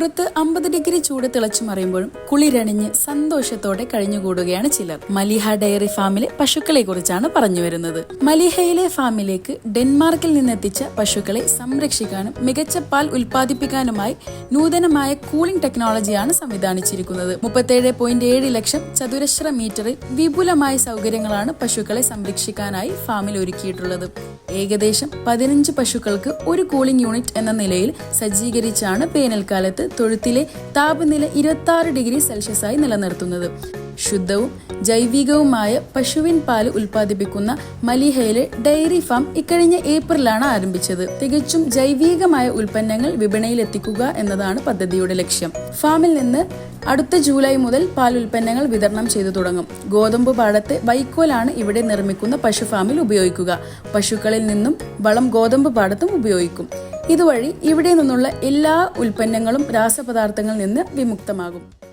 പുറത്ത് അമ്പത് ഡിഗ്രി ചൂട് തിളച്ചു മറിയുമ്പോഴും കുളിരണിഞ്ഞ് സന്തോഷത്തോടെ കഴിഞ്ഞുകൂടുകയാണ് ചിലർ. മലിഹ ഡയറി ഫാമിലെ പശുക്കളെ കുറിച്ചാണ് പറഞ്ഞു വരുന്നത്. മലിഹയിലെ ഫാമിലേക്ക് ഡെൻമാർക്കിൽ നിന്നെത്തിച്ച പശുക്കളെ സംരക്ഷിക്കാനും മികച്ച പാൽ ഉൽപ്പാദിപ്പിക്കാനുമായി നൂതനമായ കൂളിംഗ് ടെക്നോളജിയാണ് സംവിധാനിച്ചിരിക്കുന്നത്. മുപ്പത്തേഴ് പോയിന്റ് ഏഴ് ലക്ഷം ചതുരശ്ര മീറ്ററിൽ വിപുലമായ സൗകര്യങ്ങളാണ് പശുക്കളെ സംരക്ഷിക്കാനായി ഫാമിൽ ഒരുക്കിയിട്ടുള്ളത്. ഏകദേശം പതിനഞ്ച് പശുക്കൾക്ക് ഒരു കൂളിംഗ് യൂണിറ്റ് എന്ന നിലയിൽ സജ്ജീകരിച്ചാണ് വേനൽക്കാലത്ത് തൊഴുത്തിലെ താപനില ഇരുപത്തി ഡിഗ്രി സെൽഷ്യസായി നിലനിർത്തുന്നത്. ശുദ്ധവും ജൈവികവുമായ പശുവിൻ പാൽ ഉൽപ്പാദിപ്പിക്കുന്ന മലിഹയിലെ ഡയറി ഫാം ഇക്കഴിഞ്ഞ ഏപ്രിലാണ് ആരംഭിച്ചത്. തികച്ചും ജൈവികമായ ഉൽപ്പന്നങ്ങൾ വിപണിയിൽ എത്തിക്കുക എന്നതാണ് പദ്ധതിയുടെ ലക്ഷ്യം. ഫാമിൽ നിന്ന് അടുത്ത ജൂലൈ മുതൽ പാൽ ഉൽപ്പന്നങ്ങൾ വിതരണം ചെയ്തു തുടങ്ങും. ഗോതമ്പ് പാടത്തെ വൈക്കോലാണ് ഇവിടെ നിർമ്മിക്കുന്ന പശു ഫാമിൽ ഉപയോഗിക്കുക. പശുക്കളിൽ നിന്നും വളം ഗോതമ്പ് പാടത്തും ഉപയോഗിക്കും. ഇതുവഴി ഇവിടെ നിന്നുള്ള എല്ലാ ഉൽപ്പന്നങ്ങളും രാസപദാർത്ഥങ്ങളിൽ നിന്ന് വിമുക്തമാകും.